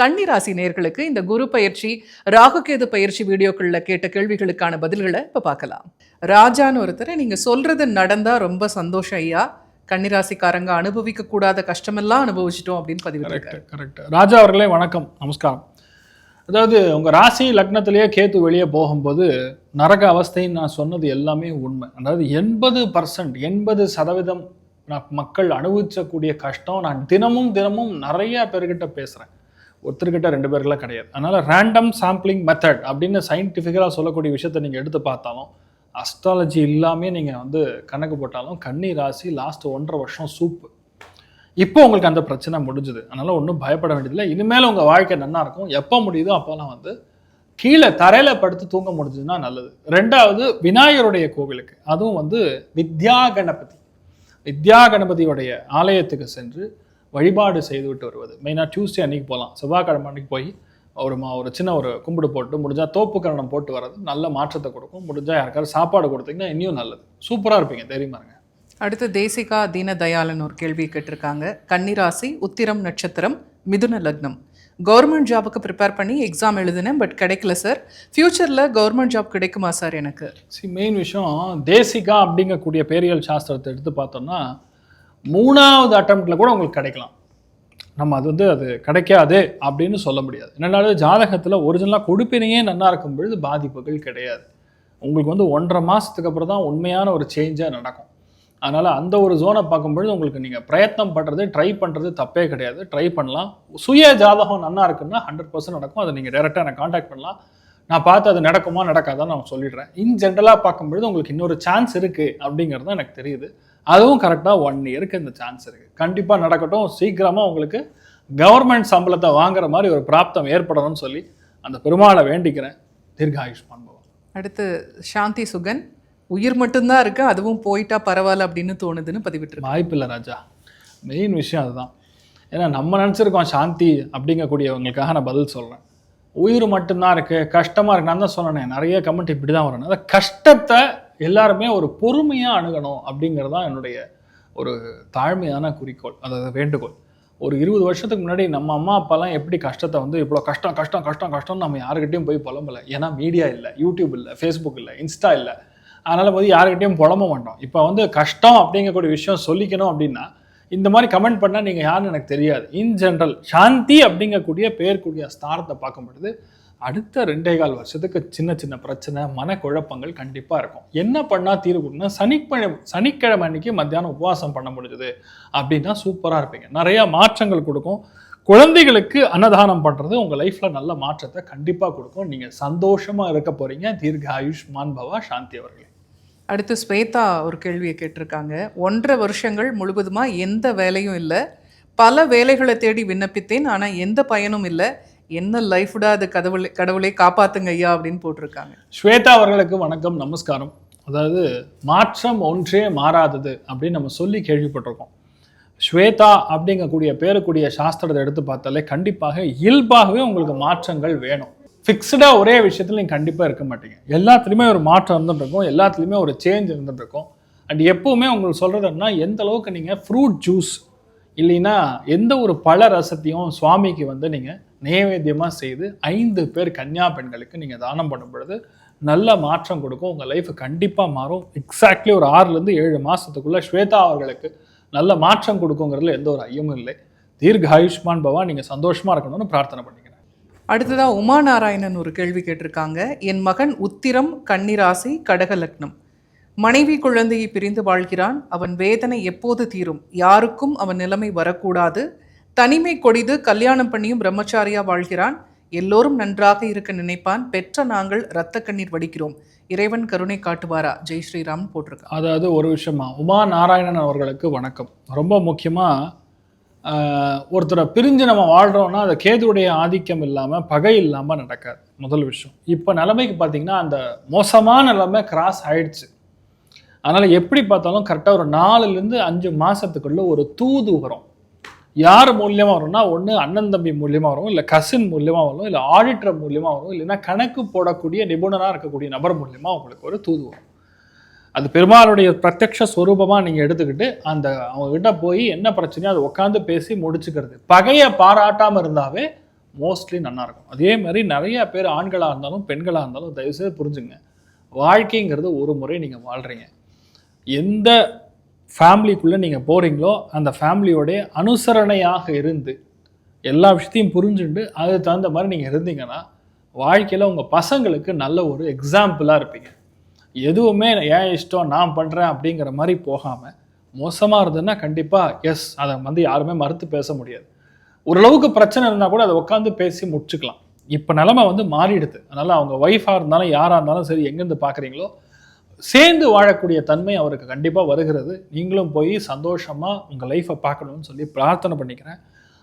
கன்னிராசி நேர்களுக்கு இந்த குரு பயிற்சி ராகுகேது பயிற்சி வீடியோக்களில் கேட்ட கேள்விகளுக்கான பதில்களை இப்போ பார்க்கலாம். ராஜான்னு ஒருத்தரை நீங்கள் சொல்கிறது நடந்தால் ரொம்ப சந்தோஷம் ஐயா. கன்னிராசிக்காரங்க அனுபவிக்க கூடாத கஷ்டமெல்லாம் அனுபவிச்சிட்டோம் அப்படின்னு பதிவு கரெக்ட் கரெக்ட். ராஜா அவர்களே வணக்கம் நமஸ்காரம். அதாவது உங்கள் ராசி லக்னத்திலேயே கேத்து வெளியே போகும்போது நரக அவஸ்தைன்னு நான் சொன்னது எல்லாமே உண்மை. அதாவது எண்பது பர்சன்ட் எண்பது சதவீதம் நான் மக்கள் அனுபவிச்சக்கூடிய கஷ்டம் நான் தினமும் தினமும் நிறைய பேர்கிட்ட பேசுகிறேன் ஒருத்தர்கிட்ட ரெண்டு பேருக்குலாம் கிடையாது. அதனால் ரேண்டம் சாம்பிளிங் மெத்தட் அப்படின்னு சயின்டிஃபிக்கலாக சொல்லக்கூடிய விஷயத்தை நீங்கள் எடுத்து பார்த்தாலும் அஸ்ட்ராலஜி இல்லாமல் நீங்கள் வந்து கணக்கு போட்டாலும் கன்னி ராசி லாஸ்ட் ஒன்றரை வருஷம் சூப்பு இப்போ உங்களுக்கு அந்த பிரச்சனை முடிஞ்சுது. அதனால் ஒன்றும் பயப்பட வேண்டியதில்லை. இனிமேல் உங்கள் வாழ்க்கை நல்லா இருக்கும். எப்போ முடியுதோ அப்போல்லாம் வந்து கீழே தரையில் படுத்து தூங்க முடிஞ்சதுன்னா நல்லது. ரெண்டாவது விநாயகருடைய கோவிலுக்கு. அதுவும் வந்து வித்யா கணபதி வித்யா கணபதியுடைய ஆலயத்துக்கு சென்று வழிபாடு செய்துவிட்டு வருவது. மெயினாக டியூஸ்டே அன்னைக்கு போகலாம். செவ்வாய்க்கிழமை அன்னைக்கு போய் ஒரு மா ஒரு சின்ன ஒரு கும்பிடு போட்டு முடிஞ்சால் தோப்பு கரணம் போட்டு வர்றது நல்ல மாற்றத்தை கொடுக்கும். முடிஞ்சால் யாருக்காவது சாப்பாடு கொடுத்தீங்கன்னா இன்னும் நல்லது. சூப்பராக இருப்பீங்க. தெரியுமா இருங்க. அடுத்து தேசிகா தீனதயாளன் ஒரு கேள்வி கேட்டிருக்காங்க. கன்னிராசி உத்திரம் நட்சத்திரம் மிதுன லக்னம். கவர்மெண்ட் ஜாபுக்கு ப்ரிப்பேர் பண்ணி எக்ஸாம் எழுதினேன் பட் கிடைக்கல சார் ஃப்யூச்சரில் கவர்மெண்ட் ஜாப் கிடைக்குமா சார் எனக்கு? சி மெயின் விஷயம் தேசிகா அப்படிங்கக்கூடிய பேரியல் சாஸ்திரத்தை எடுத்து பார்த்தோம்னா மூணாவது அட்டம்ப்டில் கூட உங்களுக்கு கிடைக்கலாம். நம்ம அது வந்து அது கிடைக்காது அப்படின்னு சொல்ல முடியாது. என்னென்னாலும் ஜாதகத்தில் ஒரிஜினலாக கொடுப்பினையே நல்லா இருக்கும் பொழுது பாதிப்புகள் கிடையாது. உங்களுக்கு வந்து ஒன்றரை மாதத்துக்கு அப்புறம் தான் உண்மையான ஒரு சேஞ்சாக நடக்கும். அதனால் அந்த ஒரு ஜோனை பார்க்கும்பொழுது உங்களுக்கு நீங்கள் பிரயத்னம் பண்ணுறது ட்ரை பண்ணுறது தப்பே கிடையாது. ட்ரை பண்ணலாம். சுய ஜாதகம் நல்லா இருக்குன்னா ஹண்ட்ரட் பர்சன்ட் நடக்கும். அதை நீங்கள் டேரெக்டாக எனக்கு காண்டாக்ட் பண்ணலாம். நான் பார்த்து அது நடக்குமா நடக்காதான்னு நான் சொல்லிடுறேன். இன் ஜென்ரலாக பார்க்கும்பொழுது உங்களுக்கு இன்னொரு சான்ஸ் இருக்குது அப்படிங்கிறது தான் எனக்கு தெரியுது. அதுவும் கரெக்டாக ஒன் இயருக்கு இந்த சான்ஸ் இருக்குது கண்டிப்பாக நடக்கட்டும். சீக்கிரமாக உங்களுக்கு கவர்மெண்ட் சம்பளத்தை வாங்குற மாதிரி ஒரு பிராப்தம் ஏற்படணும்னு சொல்லி அந்த பெருமாளை வேண்டிக்கிறேன். தீர்க்க ஆயுஷ்மான் பவன் அடுத்து சாந்தி சுகன். உயிர் மட்டும்தான் இருக்கு அதுவும் போயிட்டா பரவாயில்ல அப்படின்னு தோணுதுன்னு பதிவிட்டிருக்காங்க வாய்ப்பில்லை ராஜா. மெயின் விஷயம் அதுதான். ஏன்னா நம்ம நினச்சிருக்கோம் சாந்தி அப்படிங்கக்கூடியவங்களுக்காக நான் பதில் சொல்கிறேன் உயிர் மட்டும்தான் இருக்குது கஷ்டமாக இருக்கு. நான் தான் சொன்னேன் நிறைய கமெண்ட் இப்படி தான் வரணும் அந்த கஷ்டத்தை எல்லாருமே ஒரு பொறுமையாக அணுகணும் அப்படிங்கிறது தான் என்னுடைய ஒரு தாழ்மையான குறிக்கோள் அதாவது வேண்டுகோள். ஒரு இருபது வருஷத்துக்கு முன்னாடி நம்ம அம்மா அப்பாலாம் எப்படி கஷ்டத்தை வந்து இவ்வளோ கஷ்டம் கஷ்டம் கஷ்டம் கஷ்டம்னு நம்ம யாருக்கிட்டையும் போய் புலம்பலை. ஏன்னா மீடியா இல்லை யூடியூப் இல்லை ஃபேஸ்புக் இல்லை இன்ஸ்டா இல்லை. அதனால் வந்து யாருக்கிட்டையும் புலம்ப மாட்டோம். இப்போ வந்து கஷ்டம் அப்படிங்கக்கூடிய விஷயம் சொல்லிக்கணும் அப்படின்னா இந்த மாதிரி கமெண்ட் பண்ணால் நீங்கள் யாருன்னு எனக்கு தெரியாது. இன் ஜென்ரல் சாந்தி அப்படிங்கக்கூடிய பேர்க்கூடிய ஸ்தானத்தை பார்க்கும் பொழுது அடுத்த ரெண்டே கால் வருஷத்துக்கு சின்ன சின்ன பிரச்சனை மனக்குழப்பங்கள் கண்டிப்பாக இருக்கும். என்ன பண்ணால் தீர்வு சனிக்கிழமை சனிக்கிழமை அன்னைக்கு மத்தியானம் உபவாசம் பண்ண முடிஞ்சது அப்படின்னா சூப்பராக இருப்பீங்க. நிறையா மாற்றங்கள் கொடுக்கும். குழந்தைகளுக்கு அன்னதானம் பண்ணுறது உங்கள் லைஃப்பில் நல்ல மாற்றத்தை கண்டிப்பாக கொடுக்கும். நீங்கள் சந்தோஷமாக இருக்க போகிறீங்க தீர்க்க ஆயுஷ்மான் பவா சாந்தி அவர்களே. அடுத்து ஸ்வேதா ஒரு கேள்வியை கேட்டிருக்காங்க. ஒன்றரை வருஷங்கள் முழுவதுமாக எந்த வேலையும் இல்லை. பல வேலைகளை தேடி விண்ணப்பித்தேன் ஆனால் எந்த பயனும் இல்லை. என்ன லைஃப்டா அது கடவுளை கடவுளை காப்பாத்துங்க ஐயா அப்படின்னு போட்டிருக்காங்க. ஸ்வேதா அவர்களுக்கு வணக்கம் நமஸ்காரம். அதாவது மாற்றம் ஒன்றே மாறாதது அப்படின்னு நம்ம சொல்லி கேள்விப்பட்டிருக்கோம். ஸ்வேதா அப்படிங்கக்கூடிய பேருக்கூடிய சாஸ்திரத்தை எடுத்து பார்த்தாலே கண்டிப்பாக இயல்பாகவே உங்களுக்கு மாற்றங்கள் வேணும். ஃபிக்ஸ்டாக ஒரே விஷயத்தில் நீங்கள் கண்டிப்பாக இருக்க மாட்டீங்க. எல்லாத்துலேயுமே ஒரு மாற்றம் இருந்துட்டு இருக்கும் எல்லாத்துலேயுமே ஒரு சேஞ்ச் இருந்துட்டு இருக்கும் அண்ட் எப்போவுமே உங்களுக்கு சொல்கிறதுனா எந்த அளவுக்கு நீங்கள் ஃப்ரூட் ஜூஸ் இல்லைன்னா எந்த ஒரு பழ ரசத்தையும் சுவாமிக்கு வந்து நீங்கள் நைவேத்தியமாக செய்து ஐந்து பேர் கன்னியா பெண்களுக்கு நீங்கள் தானம் பண்ணும் பொழுது நல்ல மாற்றம் கொடுக்கும். உங்கள் லைஃப் கண்டிப்பாக மாறும். எக்ஸாக்ட்லி ஒரு ஆறுலேருந்து ஏழு மாதத்துக்குள்ளே ஸ்வேதா அவர்களுக்கு நல்ல மாற்றம் கொடுக்குங்கிறதுல எந்த ஒரு ஐயமும் இல்லை. தீர்க்க ஆயுஷ்மான் பவா நீங்கள் சந்தோஷமாக இருக்கணும்னு பிரார்த்தனை பண்ணிக்கிறேன். அடுத்ததாக உமா நாராயணன் ஒரு கேள்வி கேட்டிருக்காங்க. என் மகன் உத்திரம் கன்னிராசி கடக லக்னம். மனைவி குழந்தையை பிரிந்து வாழ்கிறான். அவன் வேதனை எப்போது தீரும்? யாருக்கும் அவன் நிலைமை வரக்கூடாது. தனிமை கொடிது கல்யாணம் பண்ணியும் பிரம்மச்சாரியா வாழ்கிறான். எல்லோரும் நன்றாக இருக்க நினைப்பான். பெற்ற நாங்கள் இரத்த கண்ணீர் வடிக்கிறோம். இறைவன் கருணை காட்டுவாரா? ஜெய் ஸ்ரீராம் போட்டிருக்கான் அதாவது ஒரு விஷயமா உமா நாராயணன் அவர்களுக்கு வணக்கம். ரொம்ப முக்கியமாக ஒருத்தரை பிரிஞ்சு நம்ம வாழ்கிறோம்னா அந்த கேதுடைய ஆதிக்கம் இல்லாமல் பகை இல்லாமல் நடக்காது. முதல் விஷயம். இப்போ நிலைமைக்கு பார்த்தீங்கன்னா அந்த மோசமான நிலைமை கிராஸ் ஆயிடுச்சு. அதனால் எப்படி பார்த்தாலும் கரெக்டாக ஒரு நாலுலேருந்து அஞ்சு மாதத்துக்குள்ளே ஒரு தூது வரும். யார் மூலியமாக வரும்னா ஒன்று அண்ணன் தம்பி மூலியமாக வரும் இல்லை கசின் மூலியமாக வரும் இல்லை ஆடிட்டர் மூலியமாக வரும் இல்லைன்னா கணக்கு போடக்கூடிய நிபுணராக இருக்கக்கூடிய நபர் மூலியமாக உங்களுக்கு ஒரு தூது வரும். அது பெருமாளுடைய பிரத்யக்ஷ ஸ்வரூபமாக நீங்கள் எடுத்துக்கிட்டு அந்த அவங்ககிட்ட போய் என்ன பிரச்சனையோ அதை உட்காந்து பேசி முடிச்சுக்கிறது. பகையை பாராட்டாமல் இருந்தாவே மோஸ்ட்லி நல்லாயிருக்கும் அதே மாதிரி நிறைய பேர் ஆண்களாக இருந்தாலும் பெண்களாக இருந்தாலும் தயவுசெய்து புரிஞ்சுங்க. வாழ்க்கைங்கிறது ஒரு முறை நீங்கள் வாழ்கிறீங்க எந்த ஃபேமிலிக்குள்ளே நீங்கள் போகிறீங்களோ அந்த ஃபேமிலியோடைய அனுசரணையாக இருந்து எல்லா விஷயத்தையும் புரிஞ்சுட்டு அதுக்கு தகுந்த மாதிரி நீங்கள் இருந்தீங்கன்னா வாழ்க்கையில் உங்கள் பசங்களுக்கு நல்ல ஒரு எக்ஸாம்பிளாக இருப்பீங்க. எதுவுமே ஏன் இஷ்டம் நான் பண்ணுறேன் அப்படிங்கிற மாதிரி போகாமல் மோசமாக இருந்ததுன்னா கண்டிப்பாக எஸ் அதை வந்து யாருமே மறுத்து பேச முடியாது. ஓரளவுக்கு பிரச்சனை இருந்தால் கூட அதை உட்காந்து பேசி முடிச்சுக்கலாம். இப்போ நிலமை வந்து மாறிடுது. அதனால் அவங்க ஒய்ஃபாக இருந்தாலும் யாராக இருந்தாலும் சரி எங்கேருந்து பார்க்குறீங்களோ சேர்ந்து வாழக்கூடிய தன்மை அவருக்கு கண்டிப்பாக வருகிறது. நீங்களும் போய் சந்தோஷமாக உங்கள் லைஃப்பை பார்க்கணும்னு சொல்லி பிரார்த்தனை பண்ணிக்கிறேன்.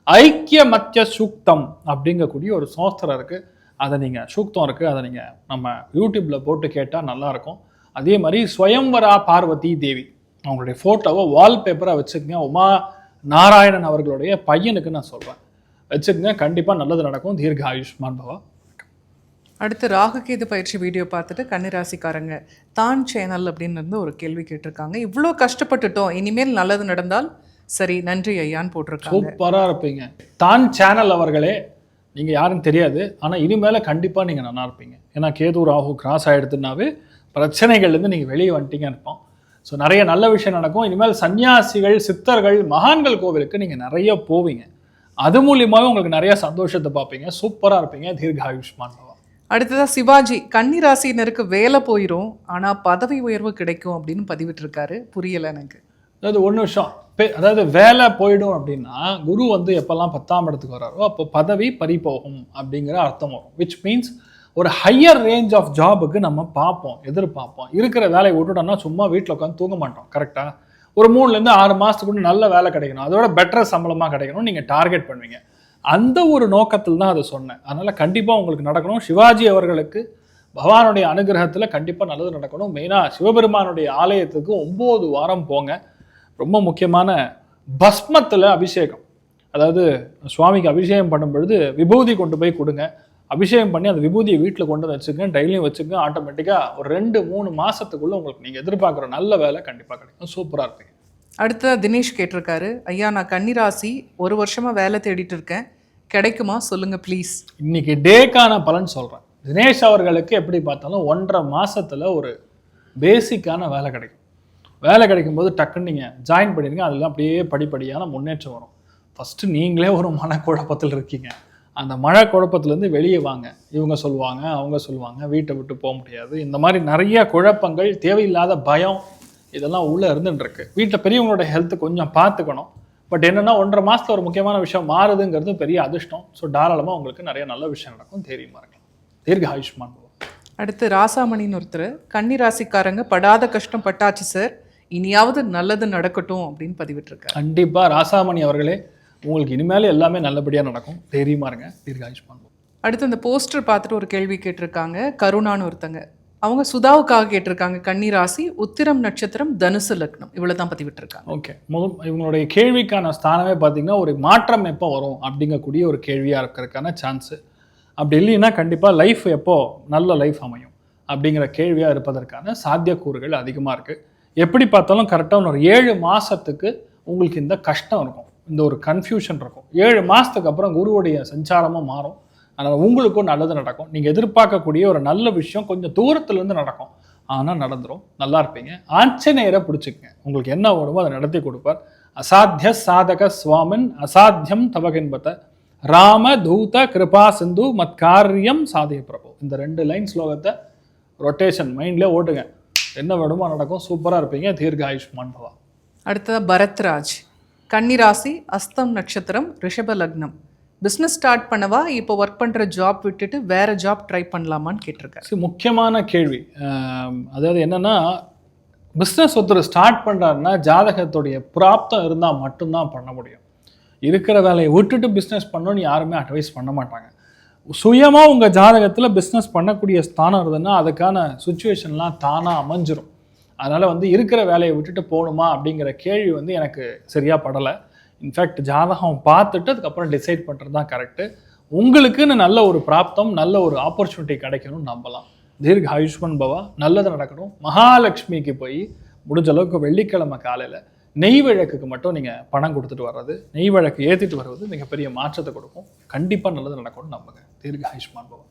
ஐக்கிய மத்திய சூக்தம் அப்படிங்கக்கூடிய ஒரு சோஸ்திரம் இருக்குது அதை நீங்கள் சூக்தம் இருக்குது அதை நீங்கள் நம்ம யூடியூப்பில் போட்டு கேட்டால் நல்லாயிருக்கும் அதே மாதிரி ஸ்வயம்வரா பார்வதி தேவி அவங்களுடைய ஃபோட்டோவை வால்பேப்பராக வச்சுக்கோங்க. உமா நாராயணன் அவர்களுடைய பையனுக்கு நான் சொல்கிறேன் வச்சுக்கோங்க. கண்டிப்பாக நல்லது நடக்கும். தீர்க்க ஆயுஷ்மான் பவா அடுத்து ராகுகேது பயிற்சி வீடியோ பார்த்துட்டு கன்னிராசிக்காரங்க தான் சேனல் அப்படின்னு இருந்து ஒரு கேள்வி கேட்டிருக்காங்க. இவ்வளோ கஷ்டப்பட்டுட்டோம் இனிமேல் நல்லது நடந்தால் சரி நன்றி ஐயான்னு போட்டிருக்காங்க. சூப்பராக இருப்பீங்க. தான் சேனல் அவர்களே நீங்கள் யாருன்னு தெரியாது ஆனால் இனிமேல் கண்டிப்பாக நீங்கள் நல்லா இருப்பீங்க. ஏன்னா கேது ராகு கிராஸ் ஆகிடுதுனாவே பிரச்சனைகள்லேருந்து நீங்கள் வெளியே வந்துட்டீங்க இருப்போம் ஸோ நிறைய நல்ல விஷயம் நடக்கும். இனிமேல் சன்னியாசிகள் சித்தர்கள் மகான்கள் கோவிலுக்கு நீங்கள் நிறைய போவீங்க. அது மூலியமாகவே உங்களுக்கு நிறைய சந்தோஷத்தை பார்ப்பீங்க. சூப்பராக இருப்பீங்க. தீர்க்க அடுத்ததாக சிவாஜி கன்னி சிவாஜி வேலை போயிடும் ஆனால் பதவி உயர்வு கிடைக்கும் அப்படின்னு பதிவிட்டிருக்காரு. புரியலை எனக்கு. அதாவது ஒன்று வருஷம் பெ- அதாவது வேலை போயிடும் அப்படின்னா குரு வந்து எப்போல்லாம் பத்தாம் இடத்துக்கு வராரோ அப்போ பதவி பறி போகும் அப்படிங்கிற அர்த்தம் வரும். விச் மீன்ஸ் ஒரு ஹையர் ரேஞ்ச் ஆஃப் ஜாபுக்கு நம்ம பார்ப்போம் எதிர்பார்ப்போம். இருக்கிற வேலையை விட்டுட்டோம்னா சும்மா வீட்டில் உட்காந்து தூங்க மாட்டோம் கரெக்டாக ஒரு மூணுலேருந்து ஆறு மாதத்துக்குள்ள நல்ல வேலை கிடைக்கணும் அதோட பெட்டர் சம்பளமாக கிடைக்கணும் நீங்கள் டார்கெட் பண்ணுவீங்க. அந்த ஒரு நோக்கத்தில் தான் அதை சொன்னேன். அதனால் கண்டிப்பாக உங்களுக்கு நடக்கணும். சிவாஜி அவர்களுக்கு பகவானுடைய அனுகிரகத்தில் கண்டிப்பாக நல்லது நடக்கணும். மெயினாக சிவபெருமானுடைய ஆலயத்துக்கு ஒம்பது வாரம் போங்க. ரொம்ப முக்கியமான பஸ்மத்தில் அபிஷேகம். அதாவது சுவாமிக்கு அபிஷேகம் பண்ணும் பொழுது விபூதி கொண்டு போய் கொடுங்க. அபிஷேகம் பண்ணி அந்த விபூதியை வீட்டில் கொண்டு வந்து வச்சுக்கங்க. டெய்லியும் வச்சுக்கங்க. ஆட்டோமேட்டிக்காக ஒரு ரெண்டு மூணு மாதத்துக்குள்ளே உங்களுக்கு நீங்கள் எதிர்பார்க்குற நல்ல வேலை கண்டிப்பாக கிடைக்கும். சூப்பராக இருப்பீங்க. அடுத்ததா தினேஷ் கேட்டிருக்காரு. ஐயா நான் கன்னிராசி. ஒரு வருஷமாக வேலை தேடிட்டு இருக்கேன். கிடைக்குமா? சொல்லுங்க ப்ளீஸ் இன்னைக்கு டேக்கான பலன் சொல்கிறேன் தினேஷ் அவர்களுக்கு எப்படி பார்த்தாலும் ஒன்றரை மாதத்தில் ஒரு பேசிக்கான வேலை கிடைக்கும். வேலை கிடைக்கும்போது டக்குன்னு நீங்கள் ஜாயின் பண்ணிடுங்க அதெல்லாம் அப்படியே படிப்படியான முன்னேற்றம் வரும். ஃபஸ்ட்டு நீங்களே ஒரு மனக்குழப்பத்தில் இருக்கீங்க. அந்த மனக்குழப்பத்திலேருந்து வெளியே வாங்க. இவங்க சொல்லுவாங்க அவங்க சொல்லுவாங்க வீட்டை விட்டு போக முடியாது. இந்த மாதிரி நிறைய குழப்பங்கள் தேவையில்லாத பயம் இதெல்லாம் உள்ளே இருந்துட்டுருக்கு வீட்டில் பெரியவங்களோட ஹெல்த் கொஞ்சம் பார்த்துக்கணும். பட் என்னன்னா ஒன்றரை மாசத்துல ஒரு முக்கியமான விஷயம் மாறுதுங்கிறது பெரிய அதிர்ஷ்டம். ஸோ தாராளமாக உங்களுக்கு நிறைய நல்ல விஷயம் நடக்கும். தைரியமாக இருக்கலாம் தீர்க்க ஆயுஷ்மான். அடுத்து ராசாமணின்னு ஒருத்தர் கன்னிராசிக்காரங்க படாத கஷ்டம் பட்டாச்சு சார். இனியாவது நல்லது நடக்கட்டும் அப்படின்னு பதிவிட்டிருக்காரு. கண்டிப்பா ராசாமணி அவர்களே உங்களுக்கு இனிமேல் எல்லாமே நல்லபடியாக நடக்கும். தைரியமாக இருங்க பவா. அடுத்து இந்த போஸ்டர் பார்த்துட்டு ஒரு கேள்வி கேட்டிருக்காங்க. கருணான்னு ஒருத்தங்க அவங்க சுதாவுக்காக கேட்டிருக்காங்க கன்னிராசி உத்திரம் நட்சத்திரம் தனுசு லக்னம். இவ்வளோ தான் விட்டுருக்காங்க ஓகே. முதல் இவங்களுடைய கேள்விக்கான ஸ்தானமே பார்த்தீங்கன்னா ஒரு மாற்றம் எப்போ வரும் அப்படிங்கக்கூடிய ஒரு கேள்வியாக இருக்கிறதுக்கான சான்ஸு அப்படி இல்லைன்னா கண்டிப்பாக லைஃப் எப்போ நல்ல லைஃப் அமையும் அப்படிங்கிற கேள்வியாக இருப்பதற்கான சாத்தியக்கூறுகள் அதிகமாக இருக்குது எப்படி பார்த்தாலும் கரெக்டாக ஒரு ஏழு மாதத்துக்கு உங்களுக்கு இந்த கஷ்டம் இருக்கும். இந்த ஒரு கன்ஃபியூஷன் இருக்கும். ஏழு மாதத்துக்கு அப்புறம் குருவுடைய சஞ்சாரமாக மாறும். அதனால் உங்களுக்கும் நல்லது நடக்கும். நீங்கள் எதிர்பார்க்கக்கூடிய ஒரு நல்ல விஷயம் கொஞ்சம் தூரத்துலேருந்து நடக்கும். ஆனால் நடந்துடும் நல்லா இருப்பீங்க. ஆஞ்சநேயரை பிடிச்சிக்கங்க. உங்களுக்கு என்ன வேணுமோ அதை நடத்தி கொடுப்பார். அசாத்திய சாதக சுவாமின் அசாத்தியம் தவகென்பத. ராம தூத கிருபா சிந்து மத்காரியம் சாதிய பிரபு. இந்த ரெண்டு லைன் ஸ்லோகத்தை ரொட்டேஷன் மைண்ட்லேயே ஓட்டுங்க. என்ன வேணுமோ நடக்கும். சூப்பராக இருப்பீங்க. தீர்க்க ஆயுஷ்மான் பவா அடுத்தது பரத்ராஜ். கன்னிராசி அஸ்தம் நட்சத்திரம் ரிஷப லக்னம். பிஸ்னஸ் ஸ்டார்ட் பண்ணவா இப்போ ஒர்க் பண்ணுற ஜாப் விட்டுட்டு வேற ஜாப் ட்ரை பண்ணலாமான்னு கேட்டிருக்காரு. முக்கியமான கேள்வி. அதாவது என்னென்னா பிஸ்னஸ் ஒருத்தர் ஸ்டார்ட் பண்ணுறாருன்னா ஜாதகத்துடைய பிராப்தம் இருந்தால் மட்டும்தான் பண்ண முடியும். இருக்கிற வேலையை விட்டுட்டு பிஸ்னஸ் பண்ணணும்னு யாருமே அட்வைஸ் பண்ண மாட்டாங்க. சுயமாக உங்கள் ஜாதகத்தில் பிஸ்னஸ் பண்ணக்கூடிய ஸ்தானம் இருந்ததுன்னா அதுக்கான சுச்சுவேஷன்லாம் தானாக அமைஞ்சிரும். அதனால் வந்து இருக்கிற வேலையை விட்டுட்டு போகணுமா அப்படிங்கிற கேள்வி வந்து எனக்கு சரியாக படலை. இன்ஃபேக்ட் ஜாதகம் பார்த்துட்டு அதுக்கப்புறம் டிசைட் பண்ணுறது தான் கரெக்டு உங்களுக்குன்னு நல்ல ஒரு பிராப்தம் நல்ல ஒரு ஆப்பர்ச்சுனிட்டி கிடைக்கணும்னு நம்பலாம். தீர்க்க ஆயுஷ்மன் பவா நல்லது நடக்கணும். மகாலட்சுமிக்கு போய் முடிஞ்ச அளவுக்கு வெள்ளிக்கிழமை காலையில் நெய் வழக்குக்கு மட்டும் நீங்கள் பணம் கொடுத்துட்டு வர்றது நெய் வழக்கு ஏற்றிட்டு வர்றது மிகப்பெரிய மாற்றத்தை கொடுக்கும். கண்டிப்பாக நல்லது நடக்கும்னு நம்புங்க. தீர்க்க ஆயுஷ்மான் பவன்